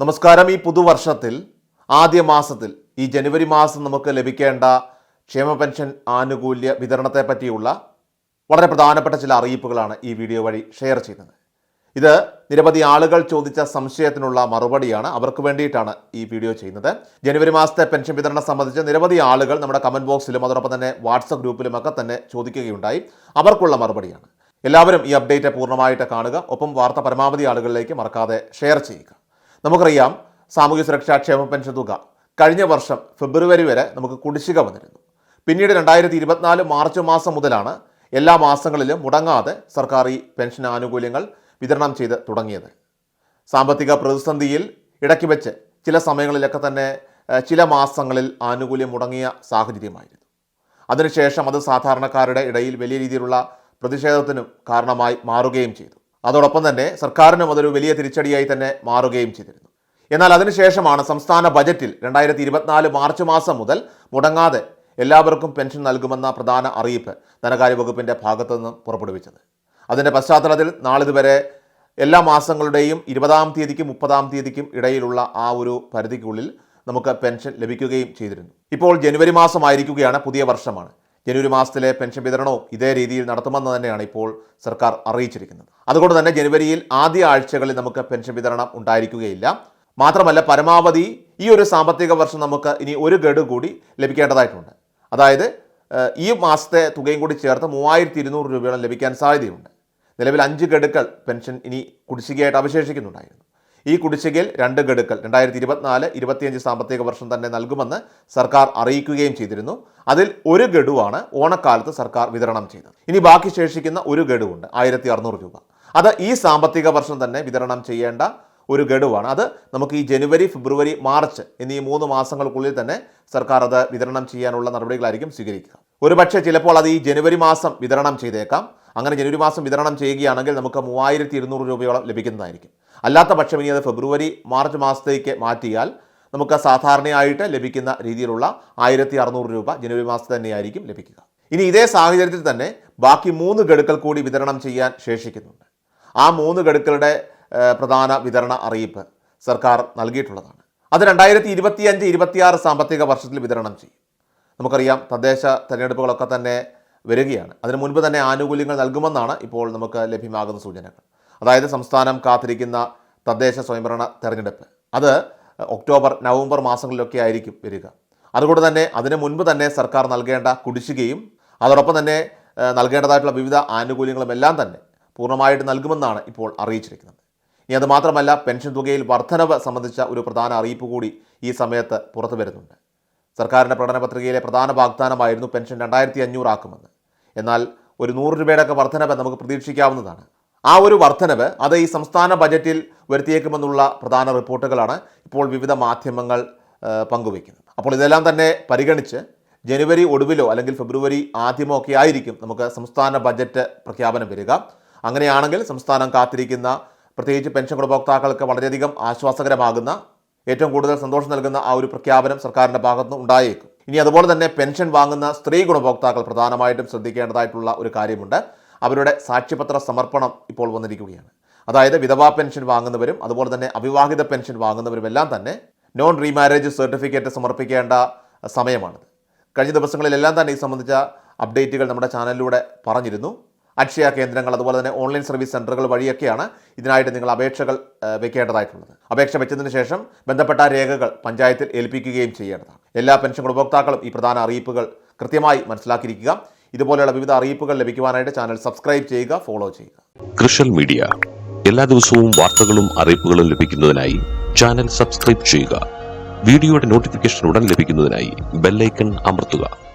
നമസ്കാരം. ഈ പുതുവർഷത്തിൽ ആദ്യ മാസത്തിൽ ഈ ജനുവരി മാസം നമുക്ക് ലഭിക്കേണ്ട ക്ഷേമ പെൻഷൻ ആനുകൂല്യ വിതരണത്തെ പറ്റിയുള്ള വളരെ പ്രധാനപ്പെട്ട ചില അറിയിപ്പുകളാണ് ഈ വീഡിയോ വഴി ഷെയർ ചെയ്യുന്നത്. ഇത് നിരവധി ആളുകൾ ചോദിച്ച സംശയത്തിനുള്ള മറുപടിയാണ്. അവർക്ക് വേണ്ടിയിട്ടാണ് ഈ വീഡിയോ ചെയ്യുന്നത്. ജനുവരി മാസത്തെ പെൻഷൻ വിതരണം സംബന്ധിച്ച് നിരവധി ആളുകൾ നമ്മുടെ കമന്റ് ബോക്സിലും അതോടൊപ്പം തന്നെ വാട്സപ്പ് ഗ്രൂപ്പിലും ഒക്കെ തന്നെ ചോദിക്കുകയുണ്ടായി. അവർക്കുള്ള മറുപടിയാണ്. എല്ലാവരും ഈ അപ്ഡേറ്റ് പൂർണമായിട്ട് കാണുക. ഒപ്പം വാർത്ത പരമാവധി ആളുകളിലേക്ക് മറക്കാതെ ഷെയർ ചെയ്യുക. നമുക്കറിയാം സാമൂഹ്യ സുരക്ഷാ ക്ഷേമ പെൻഷൻ തുക കഴിഞ്ഞ വർഷം ഫെബ്രുവരി വരെ നമുക്ക് കുടിശ്ശിക വന്നിരുന്നു. പിന്നീട് രണ്ടായിരത്തി ഇരുപത്തിനാല് മാർച്ച് മാസം മുതലാണ് എല്ലാ മാസങ്ങളിലും മുടങ്ങാതെ സർക്കാർ ഈ പെൻഷൻ ആനുകൂല്യങ്ങൾ വിതരണം ചെയ്ത് തുടങ്ങിയത്. സാമ്പത്തിക പ്രതിസന്ധിയിൽ ഇടയ്ക്ക് വെച്ച് ചില സമയങ്ങളിലൊക്കെ തന്നെ ചില മാസങ്ങളിൽ ആനുകൂല്യം മുടങ്ങിയ സാഹചര്യമായിരുന്നു. അതിനുശേഷം അത് സാധാരണക്കാരുടെ ഇടയിൽ വലിയ രീതിയിലുള്ള പ്രതിഷേധത്തിനും കാരണമായി മാറുകയും ചെയ്തു. അതോടൊപ്പം തന്നെ സർക്കാരിനും അതൊരു വലിയ തിരിച്ചടിയായി തന്നെ മാറുകയും ചെയ്തിരുന്നു. എന്നാൽ അതിനുശേഷമാണ് സംസ്ഥാന ബജറ്റിൽ രണ്ടായിരത്തി ഇരുപത്തിനാല് മാർച്ച് മാസം മുതൽ മുടങ്ങാതെ എല്ലാവർക്കും പെൻഷൻ നൽകുമെന്ന പ്രധാന അറിയിപ്പ് ധനകാര്യ വകുപ്പിന്റെ ഭാഗത്തു നിന്നും പുറപ്പെടുവിച്ചത്. അതിന്റെ പശ്ചാത്തലത്തിൽ നാളിതുവരെ എല്ലാ മാസങ്ങളുടെയും ഇരുപതാം തീയതിക്കും മുപ്പതാം തീയതിക്കും ഇടയിലുള്ള ആ ഒരു പരിധിക്കുള്ളിൽ നമുക്ക് പെൻഷൻ ലഭിക്കുകയും ചെയ്തിരുന്നു. ഇപ്പോൾ ജനുവരി മാസമായിരിക്കുകയാണ് പുതിയ വർഷമാണ്. ജനുവരി മാസത്തിലെ പെൻഷൻ വിതരണവും ഇതേ രീതിയിൽ നടത്തുമെന്ന് തന്നെയാണ് ഇപ്പോൾ സർക്കാർ അറിയിച്ചിരിക്കുന്നത്. അതുകൊണ്ട് തന്നെ ജനുവരിയിൽ ആദ്യ ആഴ്ചകളിൽ നമുക്ക് പെൻഷൻ വിതരണം ഉണ്ടായിരിക്കുകയില്ല. മാത്രമല്ല പരമാവധി ഈ ഒരു സാമ്പത്തിക വർഷം നമുക്ക് ഇനി ഒരു ഗഡു കൂടി ലഭിക്കേണ്ടതായിട്ടുണ്ട്. അതായത് ഈ മാസത്തെ തുകയും കൂടി ചേർത്ത് മൂവായിരത്തി ഇരുന്നൂറ് രൂപയോളം ലഭിക്കാൻ സാധ്യതയുണ്ട്. നിലവിൽ അഞ്ച് ഗഡുക്കൾ പെൻഷൻ ഇനി കുടിശ്ശികയായിട്ട് അവശേഷിക്കുന്നുണ്ടായിരുന്നു. ഈ കുടിശ്ശികയിൽ രണ്ട് ഗഡുക്കൾ രണ്ടായിരത്തി ഇരുപത്തിനാല് ഇരുപത്തിയഞ്ച് സാമ്പത്തിക വർഷം തന്നെ നൽകുമെന്ന് സർക്കാർ അറിയിക്കുകയും ചെയ്തിരുന്നു. അതിൽ ഒരു ഗഡുവാണ് ഓണക്കാലത്ത് സർക്കാർ വിതരണം ചെയ്തത്. ഇനി ബാക്കി ശേഷിക്കുന്ന ഒരു ഗഡുവുണ്ട് ആയിരത്തി അറുന്നൂറ് രൂപ. അത് ഈ സാമ്പത്തിക വർഷം തന്നെ വിതരണം ചെയ്യേണ്ട ഒരു ഗഡുവാണ്. അത് നമുക്ക് ഈ ജനുവരി ഫെബ്രുവരി മാർച്ച് എന്നീ മൂന്ന് മാസങ്ങൾക്കുള്ളിൽ തന്നെ സർക്കാർ അത് വിതരണം ചെയ്യാനുള്ള നടപടികളായിരിക്കും സ്വീകരിക്കുക. ഒരുപക്ഷെ ചിലപ്പോൾ അത് ഈ ജനുവരി മാസം വിതരണം ചെയ്തേക്കാം. അങ്ങനെ ജനുവരി മാസം വിതരണം ചെയ്യുകയാണെങ്കിൽ നമുക്ക് മൂവായിരത്തി ഇരുന്നൂറ് രൂപയോളം ലഭിക്കുന്നതായിരിക്കും. അല്ലാത്ത പക്ഷം ഇനി അത് ഫെബ്രുവരി മാർച്ച് മാസത്തേക്ക് മാറ്റിയാൽ നമുക്ക് സാധാരണയായിട്ട് ലഭിക്കുന്ന രീതിയിലുള്ള ആയിരത്തി അറുന്നൂറ് രൂപ ജനുവരി മാസത്തിൽ തന്നെയായിരിക്കും ലഭിക്കുക. ഇനി ഇതേ സാഹചര്യത്തിൽ തന്നെ ബാക്കി മൂന്ന് ഗഡുക്കൾ കൂടി വിതരണം ചെയ്യാൻ ശേഷിക്കുന്നുണ്ട്. ആ മൂന്ന് ഗഡുക്കളുടെ പ്രധാന വിതരണ അറിയിപ്പ് സർക്കാർ നൽകിയിട്ടുള്ളതാണ്. അത് രണ്ടായിരത്തി ഇരുപത്തിയഞ്ച് ഇരുപത്തിയാറ് സാമ്പത്തിക വർഷത്തിൽ വിതരണം ചെയ്യും. നമുക്കറിയാം തദ്ദേശ തെരഞ്ഞെടുപ്പുകളൊക്കെ തന്നെ വരികയാണ്. അതിനു മുൻപ് തന്നെ ആനുകൂല്യങ്ങൾ നൽകുമെന്നാണ് ഇപ്പോൾ നമുക്ക് ലഭ്യമാകുന്ന സൂചനകൾ. അതായത് സംസ്ഥാനം കാത്തിരിക്കുന്ന തദ്ദേശ സ്വയംഭരണ തെരഞ്ഞെടുപ്പ്. അത് ഒക്ടോബർ നവംബർ മാസങ്ങളിലൊക്കെ ആയിരിക്കും വരിക. അതുകൊണ്ട് തന്നെ അതിനു മുൻപ് തന്നെ സർക്കാർ നൽകേണ്ട കുടിശ്ശികയും അതോടൊപ്പം തന്നെ നൽകേണ്ടതായിട്ടുള്ള വിവിധ ആനുകൂല്യങ്ങളും എല്ലാം തന്നെ പൂർണമായിട്ട് നൽകുമെന്നാണ് ഇപ്പോൾ അറിയിച്ചിരിക്കുന്നത്. ഇനി അത് മാത്രമല്ല പെൻഷൻ തുകയിൽ വർധനവ് സംബന്ധിച്ച ഒരു പ്രധാന അറിയിപ്പ് കൂടി ഈ സമയത്ത് പുറത്തു വരുന്നുണ്ട്. സർക്കാരിന്റെ പ്രകടന പത്രികയിലെ പ്രധാന വാഗ്ദാനമായിരുന്നു പെൻഷൻ രണ്ടായിരത്തി അഞ്ഞൂറാക്കുമെന്ന് എന്നാൽ ഒരു നൂറ് രൂപയുടെ ഒക്കെ വർധനവ് നമുക്ക് പ്രതീക്ഷിക്കാവുന്നതാണ്. ആ ഒരു വർധനവ് അത് ഈ സംസ്ഥാന ബജറ്റിൽ വരുത്തിയേക്കുമെന്നുള്ള പ്രധാന റിപ്പോർട്ടുകളാണ് ഇപ്പോൾ വിവിധ മാധ്യമങ്ങൾ പങ്കുവയ്ക്കുന്നത്. അപ്പോൾ ഇതെല്ലാം തന്നെ പരിഗണിച്ച് ജനുവരി ഒടുവിലോ അല്ലെങ്കിൽ ഫെബ്രുവരി ആദ്യമോ ഒക്കെ ആയിരിക്കും നമുക്ക് സംസ്ഥാന ബജറ്റ് പ്രഖ്യാപനം വരിക. അങ്ങനെയാണെങ്കിൽ സംസ്ഥാനം കാത്തിരിക്കുന്ന പ്രത്യേകിച്ച് പെൻഷൻ ഗുണഭോക്താക്കൾക്ക് വളരെയധികം ആശ്വാസകരമാകുന്ന ഏറ്റവും കൂടുതൽ സന്തോഷം നൽകുന്ന ആ ഒരു പ്രഖ്യാപനം സർക്കാരിന്റെ ഭാഗത്തുനിന്ന് ഉണ്ടായേക്കും. ഇനി അതുപോലെ തന്നെ പെൻഷൻ വാങ്ങുന്ന സ്ത്രീ ഗുണഭോക്താക്കൾ പ്രധാനമായിട്ടും ശ്രദ്ധിക്കേണ്ടതായിട്ടുള്ള ഒരു കാര്യമുണ്ട്. അവരുടെ സാക്ഷ്യപത്ര സമർപ്പണം ഇപ്പോൾ വന്നിരിക്കുകയാണ്. അതായത് വിധവാ പെൻഷൻ വാങ്ങുന്നവരും അതുപോലെ തന്നെ അവിവാഹിത പെൻഷൻ വാങ്ങുന്നവരുമെല്ലാം തന്നെ നോൺ റീമാരേജ് സർട്ടിഫിക്കറ്റ് സമർപ്പിക്കേണ്ട സമയമാണിത്. കഴിഞ്ഞ ദിവസങ്ങളിലെല്ലാം തന്നെ ഈ സംബന്ധിച്ച അപ്ഡേറ്റുകൾ നമ്മുടെ ചാനലിലൂടെ പറഞ്ഞിരുന്നു. അക്ഷയ കേന്ദ്രങ്ങൾ അതുപോലെ തന്നെ ഓൺലൈൻ സർവീസ് സെന്ററുകൾ വഴിയൊക്കെയാണ് ഇതിനായിട്ട് നിങ്ങൾ അപേക്ഷകൾ വെക്കേണ്ടതായിട്ടുള്ളത്. അപേക്ഷ വെച്ചതിന് ശേഷം ബന്ധപ്പെട്ട രേഖകൾ പഞ്ചായത്തിൽ ഏൽപ്പിക്കുകയും ചെയ്യേണ്ടതാണ്. എല്ലാ പെൻഷൻ ഗുണഭോക്താക്കളും ഈ പ്രധാന അറിയിപ്പുകൾ കൃത്യമായി മനസ്സിലാക്കിയിരിക്കുക. ഇതുപോലെയുള്ള വിവിധ അറിയിപ്പുകൾ ലഭിക്കുവാനായിട്ട് ചാനൽ സബ്സ്ക്രൈബ് ചെയ്യുക ഫോളോ ചെയ്യുക. കൃഷൽ മീഡിയ. എല്ലാ ദിവസവും വാർത്തകളും അറിയിപ്പുകളും ലഭിക്കുന്നതിനായി ചാനൽ സബ്സ്ക്രൈബ് ചെയ്യുക. വീഡിയോയുടെ നോട്ടിഫിക്കേഷൻ ഉടൻ ലഭിക്കുന്നതിനായി ബെല്ലൈക്കൺ അമർത്തുക.